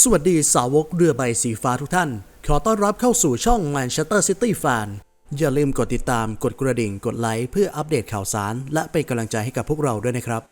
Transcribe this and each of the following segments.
สวัสดีสาวกเรือใบสีฟ้าทุกท่าน ขอต้อนรับเข้าสู่ช่อง Manchester City Fan อย่าลืมกดติดตามกดกระดิ่งกดไลค์เพื่ออัปเดตข่าวสาร และเป็นกำลังใจให้กับพวกเราด้วยนะครับ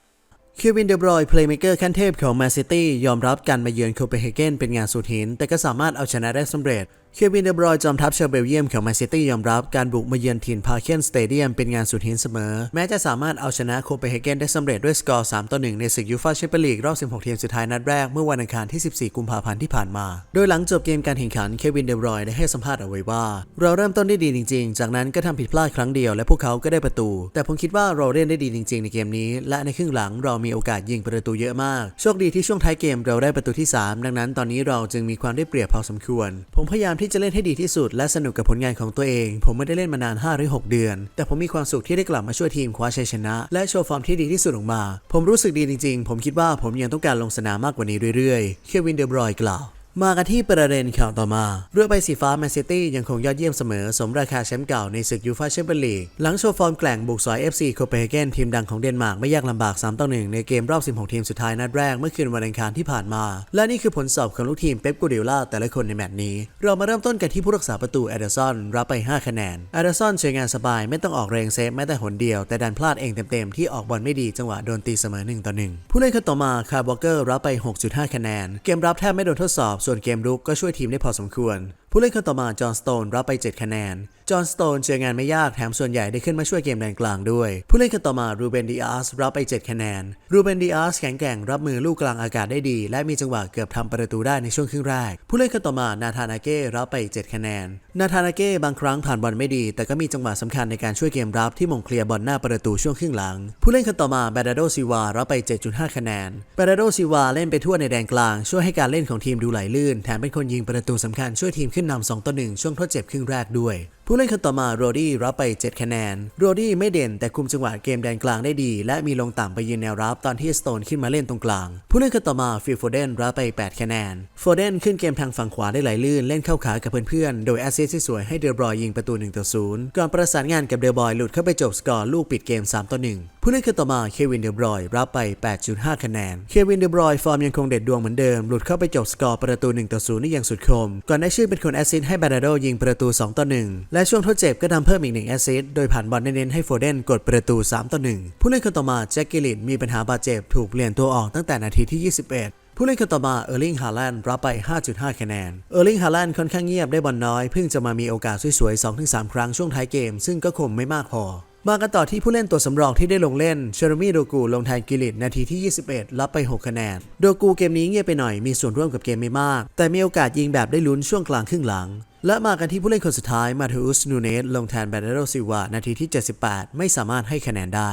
เควินเดบรอยเพลย์เมเกอร์ขั้นเทพของแมนซิตี้ยอมรับการมาเยือนโคเปนเฮเกนเป็นงานสุดหิน แต่ก็สามารถเอาชนะได้สำเร็จ เควินเดบรอยจอมทัพชาวเบลเยียมของแมนซิตี้ยอมรับการบุกมาเยือนถิ่นพาเคนสเตเดียมเป็นงานสุดหินเสมอ แม้จะสามารถเอาชนะโคเปนเฮเกนได้สำเร็จด้วยสกอร์ 3 ต่อ 1 ในศึกยูฟาแชมเปี้ยนลีกรอบ 16 ทีมสุดท้ายนัดแรกเมื่อวันอังคารที่ 14 กุมภาพันธ์ที่ผ่านมา โดยหลังจบเกมการแข่งขันเควินเดบรอยได้ให้สัมภาษณ์เอาไว้ว่า เราเริ่มต้นได้ดีจริง ๆ จากนั้นก็ทำผิดพลาดครั้งเดียวและพวกเขาก็ได้ประตู แต่ผมคิดว่าเราเล่นได้ดีจริง ๆ ในเกมนี้ และในครึ่งหลังเรามีโอกาสยิงประตูเยอะมาก โชคดีที่ช่วงท้ายเกมเราได้ประตูที่ 3 ดังนั้นตอนนี้เราจึงมีความได้เปรียบพอสมควร ผมพยายามที่จะเล่นให้ดีที่สุด และสนุกกับผลงานของตัวเอง ผมไม่ได้เล่นมานาน5หรือ6เดือน แต่ผมมีความสุขที่ได้กลับมาช่วยทีมคว้าชัยชนะ และโชว์ฟอร์มที่ดีที่สุดออกมา ผมรู้สึกดีจริงๆ ผมคิดว่าผมยังต้องการลงสนามมากกว่านี้เรื่อยๆ เควินเดบรอยกล่าว มากันที่ประเด็นข่าวต่อมาเรือใบสีฟ้าแมนซิตี้ยังคงยอดเยี่ยมเสมอ สมราคาแชมป์เก่าในศึกยูฟาแชมเปี้ยนลีกหลังโชว์ฟอร์มแกล่งบุกสอย FC โคเปนเฮเกนทีมดังของเดนมาร์กไม่ยากลำบาก 3 ต่อ 1 ในเกมรอบ 16 ทีมสุดท้ายนัดแรกเมื่อคืนวันอังคารที่ผ่านมา และนี่คือผลสอบของลูกทีมเป๊ปกูเดล่าแต่ละคนในแมตช์นี้ เรามาเริ่มต้นกันที่ผู้รักษาประตูแอดเดอร์สันรับไป 5 คะแนนแอดเดอร์สันใช้งานสบายไม่ต้องออกแรงเซฟแม้แต่หนเดียว แต่ดันพลาดเองเต็มๆที่ออกบอลไม่ดีจังหวะโดนตีเสมอ1ต่อ1ผู้เล่นคนต่อมาคาร์บอเกอร์รับไป 6.5 คะแนนเกมรับแทบไม่โดนทดสอบส่วนเกมรุกก็ช่วยทีมได้พอสมควรผู้เล่นคนต่อมาจอห์นสโตนรับไป 7 คะแนน จอห์นสโตนเจองานไม่ยากแถมส่วนใหญ่ได้ขึ้นมาช่วยเกมแดนกลางด้วย ผู้เล่นคนต่อมารูเบนดิอาสรับไป 7 คะแนน รูเบนดิอาสแข็งแกร่งรับมือลูกกลางอากาศได้ดี และมีจังหวะเกือบทำประตูได้ในช่วงครึ่งแรก ผู้เล่นคนต่อมานาธานาเก้รับไป 7 คะแนน นาธานาเก้บางครั้งผ่านบอลไม่ดี แต่ก็มีจังหวะสำคัญในการช่วยเกมรับที่มงเคลียร์บอลหน้าประตูช่วงครึ่งหลัง ผู้เล่นคนต่อมาเบดาโดซิวารับไป 7.5 คะแนนเบดาโดซิวาเล่นไปทั่วในแดนกลาง ช่วยให้การเล่นของทีมดูไหลลื่น แถมเป็นคนยิงประตูสำคัญช่วยทีมขึ้นนำ2ต่อ1ช่วงทดเจ็บครึ่งแรกด้วย ผู้เล่นคนต่อมาโรดี้รับไป 7 คะแนน โรดี้ไม่เด่นแต่คุมจังหวะเกมแดนกลางได้ดี และมีลงต่ำไปยืนแนวรับตอนที่สโตนขึ้นมาเล่นตรงกลาง ผู้เล่นคนต่อมาฟิลโฟเดนรับไป 8 คะแนน โฟเดนขึ้นเกมทางฝั่งขวาได้ไหลลื่นเล่นเข้าขากับเพื่อนๆ โดยแอสซิสที่สวยให้เดอบรอยยิงประตู1ต่อ0ก่อนประสานงานกับเดอบรอยหลุดเข้าไปจบสกอร์ลูกปิดเกม3ต่อ1ผู้เล่นคนต่อมาเควินเดอบรอยรับไป 8.5 คะแนน เควินเดอบรอยฟอร์มยังคงเด็ดดวงเหมือนเดิมหลุดเข้าไปจบสกอร์ประตู1ต่อ0ได้อย่างสุดคม ก่อนได้ชื่อเป็นคนแอสซิสให้บานาโดยิงประตู2ต่อ1และและช่วงทดเจ็บก็ทำเพิ่มอีกหนึ่งแอสซิสโดยผ่านบอลเน้นๆให้โฟเดนกดประตู 3 ต่อ 1 ผู้เล่นคนต่อมาแจ็คกิลิตมีปัญหาบาดเจ็บถูกเปลี่ยนตัวออกตั้งแต่นาทีที่ 21ผู้เล่นคนต่อมาเออร์ลิงฮาแลนด์รับไป 5.5 คะแนน เออร์ลิงฮาแลนด์ค่อนข้างเงียบได้บอลน้อย เพิ่งจะมามีโอกาสสวยๆ 2-3 ครั้งช่วงท้ายเกม ซึ่งก็คงไม่มากพอ มากันต่อที่ผู้เล่นตัวสำรองที่ได้ลงเล่น เชอร์มี่โดกูลงแทนกิลิตนาทีที่ 21 รับไป 6 คะแนน โดกูเกมนี้เงียบไปหน่อย มีส่วนร่วมกับเกมไม่มาก แต่มีโอกาสยิงแบบได้ลุ้นช่วงกลางครึ่งหลัง และมากันที่ผู้เล่นคนสุดท้าย มาเทอุส นูเนส ลงแทนแบรโดซิวา นาทีที่ 78 ไม่สามารถให้คะแนนได้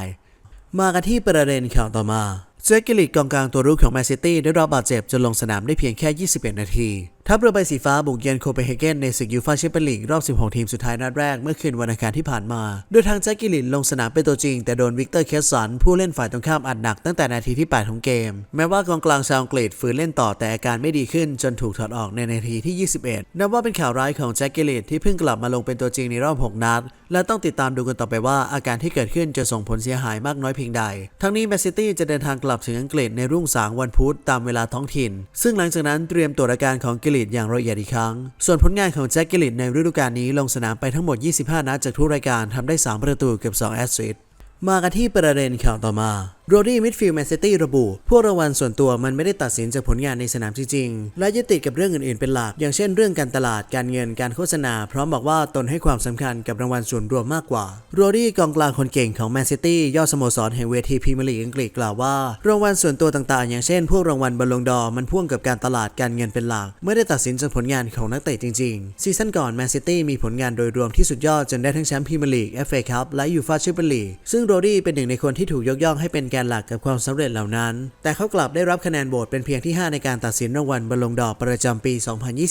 มากันที่ประเด็นข่าวต่อมา เจกิลิตกองกลางตัวรุกของแมนซิตี้ได้รับบาดเจ็บจนลงสนามได้เพียงแค่ 21 นาที ทัพเรือใบสีฟ้าบุกเยือนโคเปนเฮเกนในศึกยูฟ่าแชมเปี้ยนลีกรอบ 16 ทีมสุดท้ายนัดแรกเมื่อคืนวันอังคารที่ผ่านมา โดยทางแจ็คกิลิตลงสนามเป็นตัวจริง แต่โดนวิกเตอร์เคสสันผู้เล่นฝ่ายตรงข้ามอัดหนักตั้งแต่นาทีที่ 8 ของเกม แม้ว่ากองกลางชาวอังกฤษฝืนเล่นต่อแต่อาการไม่ดีขึ้นจนถูกถอดออกในนาทีที่ 21 นับว่าเป็นข่าวร้ายของแจ็คกิลิตที่เพิ่งกลับมาลงเป็นตัวจริงในรอบ 6 นัด และต้องติดตามดูกันต่อไปว่าอาการที่เกิดขึ้นจะส่งผลเสียหายมากน้อยเพียงใด ทั้งนี้แมนซิตี้จะเดินทางกลับถึงอังกฤษในรุ่งสางวันพุธตามเวลาท้องถิ่น ซึ่งหลังจากนั้นเตรียมตรวจอาการของกิลิตอย่างละเอียดอีกครั้ง ส่วนผลงานของแจ็คกิลิตในฤดูกาลนี้ลงสนามไปทั้งหมด 25 นัดจากทุกรายการทำได้ 3 ประตูเกือบ2แอสซิสต์มากันที่ประเด็นข่าวต่อมา โรดี้มิดฟิลด์แมนซิตี้ระบุ พวกรางวัลส่วนตัวมันไม่ได้ตัดสินจากผลงานในสนามจริงๆ และยึดติดกับเรื่องอื่นๆเป็นหลัก อย่างเช่นเรื่องการตลาดการเงินการโฆษณา พร้อมบอกว่าตนให้ความสำคัญกับรางวัลส่วนรวมมากกว่า โรดี้กองกลางคนเก่งของแมนซิตี้ยอดสโมสรแห่งเวทีพรีเมียร์ลีกอังกฤษกล่าวว่า รางวัลส่วนตัวต่างๆ อย่างเช่น พวกรางวัลบอลลงดอมันพ่วงกับการตลาดการเงินเป็นหลักไม่ได้ตัดสินจากผลงานของนักเตะจริงๆซีซั่นก่อนแมนซิตี้มีผลงานโดยรวมที่สุดยอดจนได้ทั้งแชมป์พรีเมียร์ลีก FA คัพและยูฟ่าแชมเปี้ยนลีกซึ่งโรดี้เป็นหนึ่งในคนที่ถูกยกย่องให้เป็นนหลักกับความสำเร็จเหล่านั้น แต่เขากลับได้รับคะแนนโหวตเป็นเพียงที่ 5 ในการตัดสินรางวัลบอลลงดอร์ประจำปี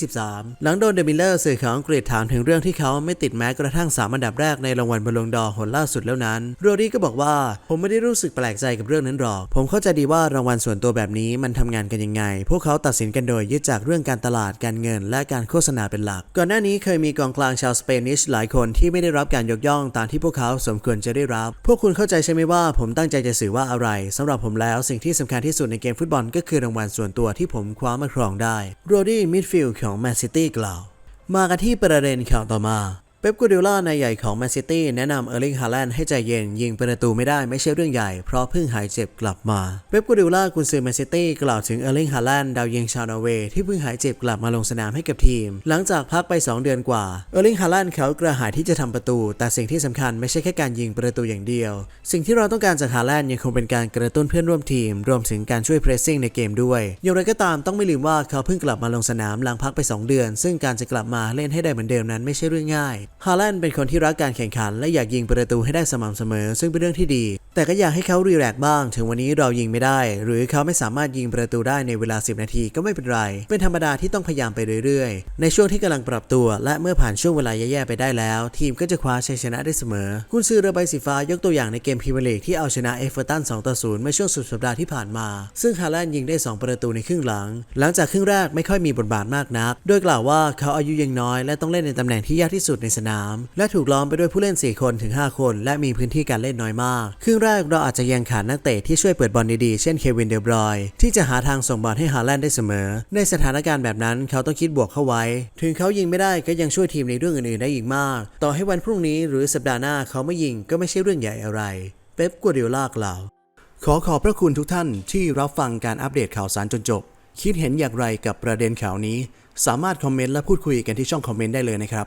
2023 หลังโดนเดมิลเลอร์สื่อของอังกฤษถามถึงเรื่องที่เขาไม่ติดแม้กระทั่ง 3 อันดับแรกในรางวัลบอลลงดอร์หนล่าสุดแล้วนั้นโรดี้ก็บอกว่าผมไม่ได้รู้สึกแปลกใจกับเรื่องนั้นหรอก ผมเข้าใจดีว่ารางวัลส่วนตัวแบบนี้มันทำงานกันยังไง พวกเขาตัดสินกันโดยยึดจากเรื่องการตลาดการเงิน และการโฆษณาเป็นหลัก ก่อนหน้านี้เคยมีกองกลางชาวสเปนิชหลายคนที่ไม่ได้รับการยกย่องตามที่พวกเขาสมควรจะได้รับ พวกคุณเข้าใจใช่ไหมว่าผมตั้งใจจะสื่อว่าอะไรสำหรับผมแล้วสิ่งที่สำคัญที่สุดในเกมฟุตบอลก็คือรางวัลส่วนตัวที่ผมคว้ามาครองได้โรดี้มิดฟิลด์ของแมนซิตี้กล่าว มากันที่ประเด็นข่าวต่อมา เป๊ปกูดิล่านายใหญ่ของแมนซิตี้แนะนำเออร์ลิงฮาแลนด์ให้ใจเย็นยิงประตูไม่ได้ไม่ใช่เรื่องใหญ่ เพราะเพิ่งหายเจ็บกลับมา เป๊ปกูดิล่ากุนซือแมนซิตี้กล่าวถึงเออร์ลิงฮาแลนด์ดาวยิงชาวนอร์เวย์ที่เพิ่งหายเจ็บกลับมาลงสนามให้กับทีม หลังจากพักไป 2 เดือนกว่า เออร์ลิงฮาแลนด์เขากระหายที่จะทำประตู แต่สิ่งที่สำคัญไม่ใช่แค่การยิงประตูอย่างเดียว สิ่งที่เราต้องการจากฮาแลนด์ยังคงเป็นการกระตุ้นเพื่อนร่วมทีม รวมถึงการช่วยเพรสซิ่งในเกมด้วยอย่างไรก็ตามต้องไม่ลืมว่าเขาเพิ่งกลับมาลงสนามหลังพักไป 2 เดือน ซึ่งการจะกลับมาเล่นให้ได้เหมือนเดิมนั้นไม่ใช่เรื่องง่ายฮาแลนด์เป็นคนที่รักการแข่งขัน และอยากยิงประตูให้ได้สม่ำเสมอ ซึ่งเป็นเรื่องที่ดี แต่ก็อยากให้เขารีแลกบ้าง ถึงวันนี้เรายิงไม่ได้ หรือเขาไม่สามารถยิงประตูได้ในเวลา 10 นาทีก็ไม่เป็นไร เป็นธรรมดาที่ต้องพยายามไปเรื่อยๆ ในช่วงที่กำลังปรับตัว และเมื่อผ่านช่วงเวลาแย่ๆไปได้แล้ว ทีมก็จะคว้าชัยชนะได้เสมอ คุณซื้อเรือใบสีฟ้ายกตัวอย่างในเกมพรีเมียร์ลีกที่เอาชนะเอฟเวอร์ตัน2ต่อ0เมื่อช่วงสุดสัปดาห์ที่ผ่านมา ซึ่งฮาแลนด์ยิงได้ 2 ประตูในครึ่งหลัง หลังจากครึ่งแรกไม่ค่อยมีบทบาทมากนัก โดยกล่าวว่าเขาอายุยังน้อย และต้องเล่นในตำแหน่งที่ยากที่สุดในสนาม และถูกล้อมไปด้วยผู้เล่น 4 คนถึง 5 คน และมีพื้นที่การเล่นน้อยมากครึ่งแรกเราอาจจะยังขาดนักเตะที่ช่วยเปิดบอลดีๆ เช่นเควินเดบรอยที่จะหาทางส่งบอลให้ฮาแลนด์ได้เสมอ ในสถานการณ์แบบนั้นเขาต้องคิดบวกเข้าไว้ ถึงเขายิงไม่ได้ก็ยังช่วยทีมในเรื่องอื่นๆได้อีกมาก ต่อให้วันพรุ่งนี้หรือสัปดาห์หน้าเขาไม่ยิงก็ไม่ใช่เรื่องใหญ่อะไร เป๊ปกัวเดียล่ากล่าว ขอขอบพระคุณทุกท่านที่รับฟังการอัปเดตข่าวสารจนจบ คิดเห็นอย่างไรกับประเด็นข่าวนี้ สามารถคอมเมนต์และพูดคุยกันที่ช่องคอมเมนต์ได้เลยนะครับ